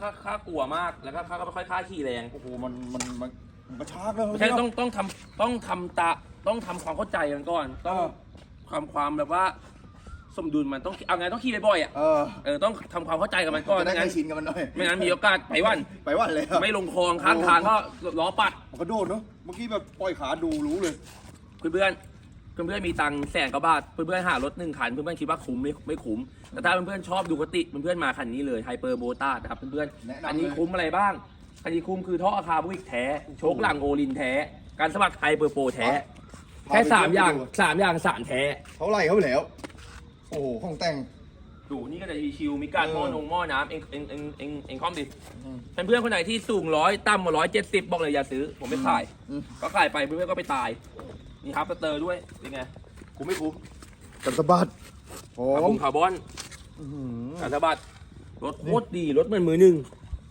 ข้าข้ากลัวมากแล้วก็ข้าก็ไม่ค่อยกล้าขี่แรงโอ้โหมันมันมันมันกระชากเลยไม่ใช่ต้องต้องทำต้องทำตาต้องทำความเข้าใจกันก่อน ต้องความความแบบว่า สมดุลมันต้องเอาไงต้องขี่บ่อยๆอะเออเออต้องทำความเข้าใจกับมันก่อนจะได้ไม่เคงั้ยนชินกับมันหน่อยไม่งั้นมีโอกาสไปวัน ไปวันเลยอะไม่ลงคลองข้างทางก็ล้อปัดมันกระโดดเนาะเมื่อกี้แบบปล่อยขาดูรู้เลย เพื่อนเพื่อน เพื่อนเพื่อนๆมีตังค์แสนกว่าบาทเพื่อนเพื่อนๆหารถหนึ่งคันเพื่อนเพื่อนๆคิดว่าคุ้มไม่ไม่คุ้มแต่ถ้าเพื่อนเพื่อนๆชอบดูกติเพื่อนเพื่อนๆมาคันนี้เลยไฮเปอร์โบต้านะครับเพื่อนเพื่อนแนะนำ อันนี้เลยคุ้มอะไรบ้าง อันนี้คุ้มคือท่ออาคาบุกแท้โชคหลังโอลินแท้ การสมัครไฮเปอร์โปรแท้แค่สามอย่างสามอย่างสามแท้ เขาไล่เขาไปแล้ว โอ้โหของแต่ง ดูนี่ก็จะมีชิวมีการเออหม้อนงหม้อน้ำเองเองเองเองเองคอมดิอืมเพื่อนๆคนไหนที่สูงร้อยต่ำกว่าร้อยเจ็ดสิบบอกเลยอย่าซื้อ ผมไม่ขาย อืม ก็ขายไปเพื่อนๆก็ไปตาย นี่ครับสเตอร์ด้วย เป็นไง คุ้มไม่คุ้มกันสะบัดผคาร์บมอนคาร์บอนอื้อหือการสะบัดรถโคตรดี รถเหมือนมือหนึ่ง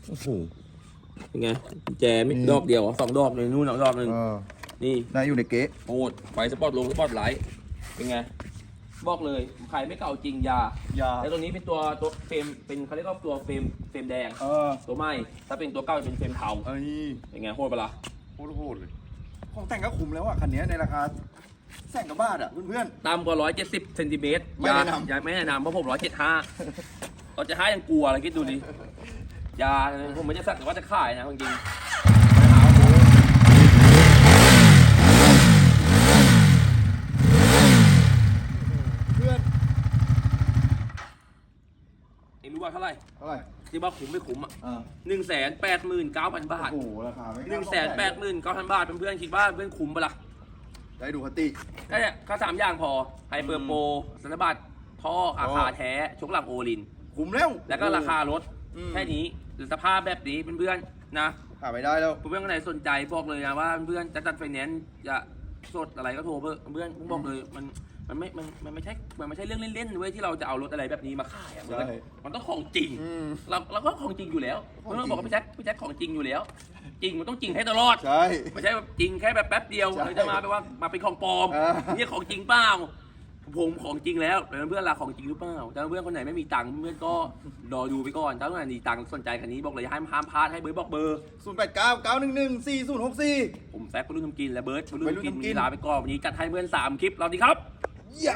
โอ้โห เป็นไงกุญแจมิดนี่ ดอกเดียวเหรอสองดอกเลยนู่นเอาดอกหนึ่งเออนี่นายอยู่ในเก๊ะโหดไฟสปอตลงสปอตไลท์เป็นไง บอกเลยใครไม่เก่าจริงอยาอยาแล้วตัวนี้เป็นตัวตัวเฟรมเป็นเขาเรียกว่าตัวเฟรมเฟรมแดง เออตัวใหม่ถ้าเป็นตัวเก่าจะเป็นเฟรมเทาไอ้เป็นไงโหดปะล่ะโคตรโหดเลย ของแต่งก็คุ้มแล้วอะคันนี้ในราคาแสนกว่าบาทอะเพื่อน ต่ำกว่า170เซนติเมตรไม่แนะนำ อย่าไม่แนะนำเพราะผม175เราจะห้ายังกลัวอะไรคิดดูดิอย่าผมไม่จะสั่งแต่ว่าจะขายนะจริงๆเพื่อนเองรู้ว่าเท่าไหร่เท่าไหร่ ที่ว่าคุ้มไม่คุ้มอะอ่าหนึ่งแสนแปดหมื่นเก้าพันบาทโอ้โหราคาไม่หนึ่งแสนแปดหมื่นเก้าพันบาทเพื่อนๆคิดว่าเพื่อนคุ้มปะล่ะได้ดูคติก็เนี่ยก็สามอย่างพอไฮเปอร์โปรสันบัตท่ออาคาแท้ชกหลังโอลิน คุ้มแล้ว แล้วก็ราคารถอืม แค่นี้หรือสภาพแบบนี้เพื่อนๆนะ หาไม่ได้แล้ว เพื่อนๆคนไหนสนใจบอกเลยนะว่าเพื่อนๆจะจัดไฟแนนซ์จะ สดอะไรก็โทรเพื่อนเพื่อนผมบอกเลยมันมันไม่มันมันไม่ใช่มันไม่ใช่เรื่องเล่นๆเว้ยที่เราจะเอารถอะไรแบบนี้มาขายอะมันใช่มันต้องของจริงอืมเราเราก็ของจริงอยู่แล้วของเพื่จริอนงบอกว่าพี่แจ็คพี่แจ็คของจริงอยู่แล้ว จริงมันต้องจริงให้ตลอด ใช่ ไม่ใช่แบบจริงแค่แบบแป๊บเดียวใช่เลยจะมาไปว่ามาเป็นของปลอมอ่านี่ของจริงเปล่า ผมของจริงแล้วแต่เพื่อนๆล่ะของจริงหรือเปล่าแต่เพื่อนคนไหนไม่มีตังค์เพื่อนก็รอดูไปก่อนถ้าเพื่อนมีตังค์สนใจคันนี้บอกเลยห้ามห้ามพลาดให้เบิร์ดบอกเบอร์ศูนย์แปดเก้าเก้าหนึ่งหนึ่งสี่ศูนย์หกสี่ผมแซคไปรุ่นทำกินและเบิร์ดไปรุ่นวัยรุ่นทำกินทำกินมีลาไปก่อนวันนี้จัดให้เพื่อนสามคลิปเราดีครับอย่า